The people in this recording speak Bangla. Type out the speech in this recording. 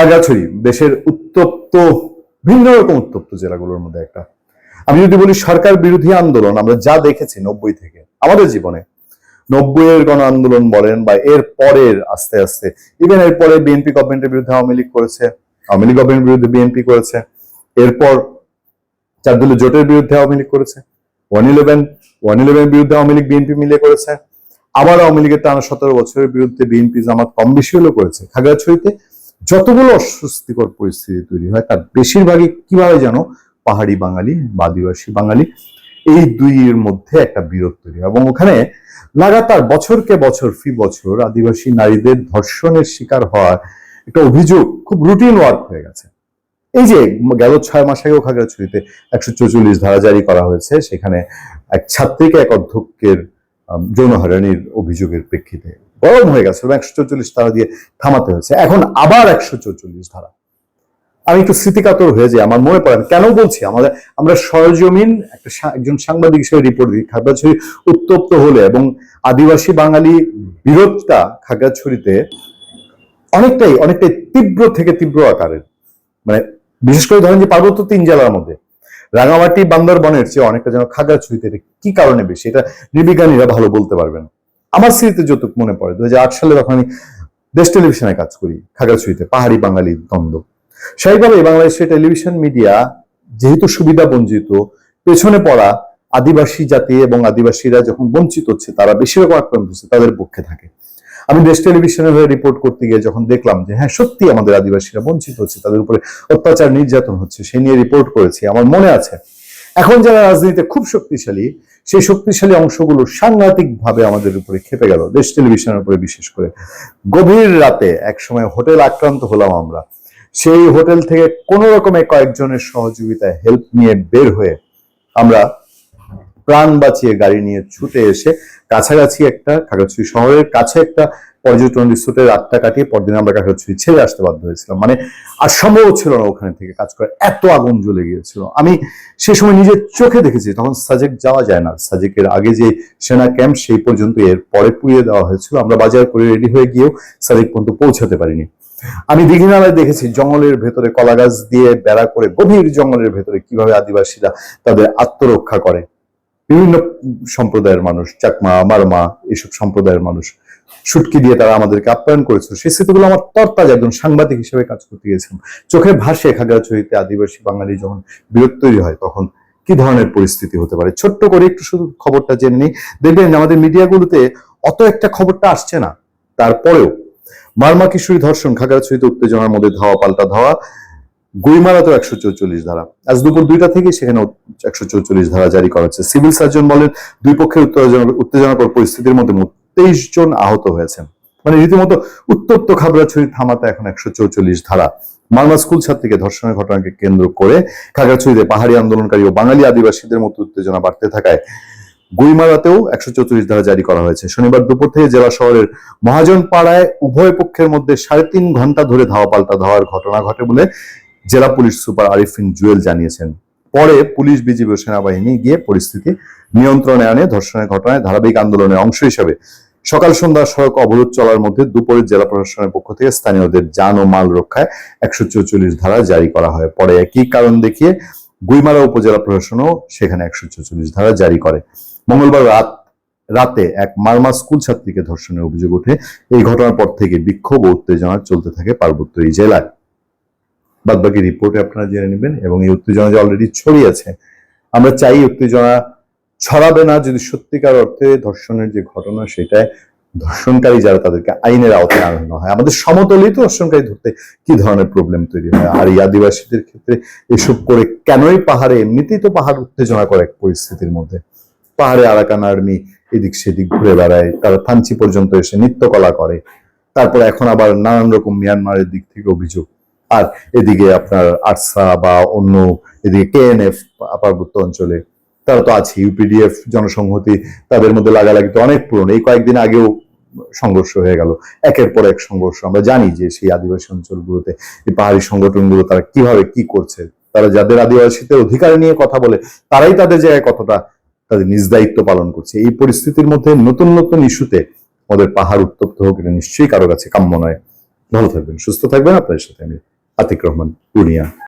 খাগড়াছড়ি, দেশের উত্তপ্ত, ভিন্ন রকম উত্তপ্ত জেলাগুলোর মধ্যে একটা। আমি যদি বলি সরকার বিরোধী আন্দোলন, আমরা যা দেখেছি নব্বই থেকে, আমাদের জীবনে নব্বই এর গণ আন্দোলন বলেন বা এর পরের আস্তে আস্তে ইভেন এর পরে বিএনপি গভর্নমেন্টের বিরুদ্ধে আওয়ামী লীগ করেছে, আওয়ামী লীগ গভর্নমেন্টের বিরুদ্ধে বিএনপি করেছে, এরপর চার দলীয় জোটের বিরুদ্ধে আওয়ামী লীগ করেছে ওয়ান ইলেভেন ওয়ান ইলেভেনের বিরুদ্ধে আওয়ামী লীগ বিএনপি মিলে করেছে, আবার আওয়ামী লীগের টানা সতেরো বছরের বিরুদ্ধে বিএনপি জামাত কম বেশি হলেও করেছে, খাগড়াছড়িতে যতগুলো অস্বস্তিকর পরিস্থিতি তৈরি হয়, তার বেশিরভাগই কীভাবে যেন পাহাড়ি বাঙালি বা আদিবাসী বাঙালি, এই দুইয়ের মধ্যে একটা বিরোধ তৈরি হয়। এবং ওখানে লাগাতার বছরকে বছর, ফি বছর আদিবাসী নারীদের ধর্ষণের শিকার হওয়ার একটা অভিযোগ, খুব রুটিন ওয়ার্ক হয়ে গেছে। এই যে গেল ছয় মাস আগেও খাগড়াছড়িতে একশো চৌচল্লিশ ধারা জারি করা হয়েছে, সেখানে এক ছাত্রীকে এক অধ্যক্ষের যৌন হয়রানির অভিযোগের প্রেক্ষিতে গরম হয়ে গেছে এবং একশো চৌচল্লিশ ধারা দিয়ে থামাতে হয়েছে। এখন আবার একশো চৌচল্লিশ ধারা। আমি একটু স্মৃতিকাতর হয়ে যাই, আমার মনে পড়ে না। কেন বলছি? আমাদের আমরা সরজমিন একটা একজন সাংবাদিক হিসেবে রিপোর্ট দিই, খাগড়াছড়ি উত্তপ্ত হলে এবং আদিবাসী বাঙালি বিরোধটা খাগড়াছড়িতে অনেকটাই অনেকটাই তীব্র থেকে তীব্র আকারের। মানে বিশেষ করে ধরেন যে পার্বত্য তিন জেলার মধ্যে। রাঙামাটি, বান্দরবনের চেয়ে অনেকটা যেন খাগড়াছড়িতে কি কারণে বেশি? এটা নির্বিজ্ঞানীরা ভালো বলতে পারবেন। আমার স্মৃতিতে যতটুকু মনে পড়ে দু হাজার আট সালে তখন আমি দেশ টেলিভিশনে কাজ করি, খাগড়াছড়িতে, পাহাড়ি বাঙালি দ্বন্দ্ব। স্বাভাবিকভাবে বাংলাদেশের টেলিভিশন মিডিয়া যেহেতু সুবিধা বঞ্চিত, পেছনে পড়া আদিবাসী জাতি এবং আদিবাসীরা যখন বঞ্চিত হচ্ছে, তারা বেশিরভাগ আক্রান্ত হচ্ছে, তাদের পক্ষে থাকে। আমি দেশ টেলিভিশনের হয়ে রিপোর্ট করতে গিয়ে যখন দেখলাম যে হ্যাঁ সত্যি আমাদের আদিবাসীরা বঞ্চিত হচ্ছে, তাদের উপরে অত্যাচার নির্যাতন হচ্ছে, সে নিয়ে রিপোর্ট করেছি। আমার মনে আছে এখন যারা রাজনীতিতে খুব শক্তিশালী, সেই শক্তিশালী অংশগুলো সাংঘাতিক ভাবে আমাদের উপরে খেপে গেল। দেশ টেলিভিশনের উপরে বিশেষ করে। গভীর রাতে এক সময় হোটেল আক্রান্ত হলাম আমরা। সেই হোটেল থেকে কোনো রকমে কয়েকজনের সহযোগিতায় হেল্প নিয়ে বের হয়ে আমরা প্রাণ বাঁচিয়ে গাড়ি নিয়ে ছুটে এসে কাছাকাছি একটা খাগড়াছড়ি শহরের কাছে একটা পর্যটন রিসোর্টের রাতটা কাটিয়ে পরদিন আমরা কাছাকাছি ছেড়ে আসতে বাধ্য হয়েছিলাম। মানে আর সম্ভব ছিল না ওখানে থেকে কাজ করে এত আগুন জ্বলে গিয়েছিল। আমি সে সময় নিজের চোখে দেখেছি, তখন সাজেক যাওয়া যায় না। সাজেকের আগে যে সেনা ক্যাম্প, সেই পর্যন্ত এর পরে পুড়িয়ে দেওয়া হয়েছিল। আমরা বাজার করে রেডি হয়ে গিয়েও সাজেক পর্যন্ত পৌঁছাতে পারিনি। আমি দীঘিনালায় দেখেছি, জঙ্গলের ভেতরে কলা গাছ দিয়ে বেড়া করে গভীর জঙ্গলের ভেতরে কীভাবে আদিবাসীরা তাদের আত্মরক্ষা করে। বিভিন্ন সম্প্রদায়ের মানুষ, চাকমা, মারমা এইসব সম্প্রদায়ের মানুষ, সুটকি দিয়ে তারা আমাদেরকে আপ্যায়ন করেছিল। সেই স্মৃতিগুলো আমার তরতাজা একজন সাংবাদিক হিসেবে কাজ করতে গিয়েছিলাম। চোখে ভাসে খাগড়াছড়িতে আদিবাসী বাঙালি যখন বিরোধ তৈরি হয়, তখন কি ধরনের পরিস্থিতি হতে পারে? ছোট্ট করে একটু শুধু খবরটা জেনে নিই। দেখবেন আমাদের মিডিয়াগুলোতে অত একটা খবরটা আসছে না। তারপরেও মারমা কিশোরী ধর্ষণ, খাগড়াছড়িতে উত্তেজনার মধ্যে ধাওয়া পাল্টা ধাওয়া গুইমারাতেও একশো চৌচল্লিশ ধারা। আজ দুপুর দুইটা থেকে সেখানে একশো চৌচল্লিশ ধারা জারি করা হচ্ছে। সিভিল সার্জন বলেন, দুই পক্ষের উত্তেজনা উত্তেজনাকর পরিস্থিতির মধ্যে তেইশ জন আহত হয়েছেন। মানে রীতিমতো উত্তপ্ত খাগড়াছড়ি থামাতে এখন একশো চৌচল্লিশ ধারা। মালমা স্কুল ছাত্রীকে ধর্ষণের ঘটনাকে কেন্দ্র করে খাগড়াছড়িতে পাহাড়ি আন্দোলনকারী ও বাঙালি আদিবাসীদের মতো উত্তেজনা বাড়তে থাকায় গুইমারাতেও একশো চৌচল্লিশ ধারা জারি করা হয়েছে। শনিবার দুপুর থেকে জেলা শহরের মহাজন পাড়ায় উভয় পক্ষের মধ্যে সাড়ে তিন ঘণ্টা ধরে ধাওয়া পাল্টা ধাওয়ার ঘটনা ঘটে বলে জেলা পুলিশ সুপার আরিফিন জুয়েল জানিয়েছেন, পরে পুলিশ বিজিবি ও সেনাবাহিনী গিয়ে পরিস্থিতি নিয়ন্ত্রণে আনে, ধর্ষণের ঘটনায় ধারাবাহিক আন্দোলনের অংশ হিসেবে। সকাল সন্ধ্যা সড়ক অবরোধ চলার মধ্যে দুপুরে জেলা প্রশাসনের পক্ষ থেকে স্থানীয়দের যান ও মাল রক্ষায় একশো চৌচল্লিশ ধারা জারি করা হয়। পরে একই কারণ দেখিয়ে গুইমারা উপজেলা প্রশাসনও সেখানে একশো চৌচল্লিশ ধারা জারি করে। মঙ্গলবার রাত, রাতে এক মারমা স্কুল ছাত্রীকে ধর্ষণের অভিযোগ ওঠে। এই ঘটনার পর থেকে বিক্ষোভ ও উত্তেজনা চলতে থাকে পার্বত্য এই জেলায়। বাদবাকি রিপোর্টে আপনারা জেনে নেবেন এবং এই উত্তেজনা যে অলরেডি ছড়িয়েছে আমরা চাই উত্তেজনা ছড়াবে না। যদি সত্যিকার অর্থে ধর্ষণের যে ঘটনা, সেটায় ধর্ষণকারী যারা, তাদেরকে আইনের আওতায় আনানো হয়। আমাদের সমতলিত ধর্ষণকারী ধরতে কি ধরনের প্রবলেম তৈরি হয়? আর এই আদিবাসীদের ক্ষেত্রে এসব করে কেনই পাহাড়ে? এমনিতেই তো পাহাড় উত্তেজনা করে এক পরিস্থিতির মধ্যে। পাহাড়ে আরাকান আর্মি এদিক সেদিক ঘুরে বেড়ায়, তারা থানচি পর্যন্ত এসে নৃত্যকলা করে। তারপর এখন আবার নানান রকম মিয়ানমারের দিক থেকে অভিযোগ আর এদিকে আপনার আরসা বা অন্য এদিকে কেএনএফ পার্বত্য অঞ্চলে, তারা তো আছে ইউপিডিএফ জনসংহতি, তাদের মধ্যে লাগালাগি তো অনেক পুরনো এই কয়েকদিন আগেও সংঘর্ষ হয়ে গেল। একের পর এক সংঘর্ষ। আমরা জানি যে সেই আদিবাসী অঞ্চলগুলোতে, এই পাহাড়ি সংগঠনগুলো তারা কীভাবে কি করছে, তারা যাদের আদিবাসীদের অধিকার নিয়ে কথা বলে, তারাই তাদের জায়গায় কতটা তাদের নিজ দায়িত্ব পালন করছে। এই পরিস্থিতির মধ্যে নতুন নতুন ইস্যুতে আমাদের পাহাড় উত্তপ্ত হোক, এটা নিশ্চয়ই কারও কাছে কাম্য নয়। ভালো থাকবেন, সুস্থ থাকবেন। আপনাদের সাথে আমি আতিক রহমান পূর্ণিয়া।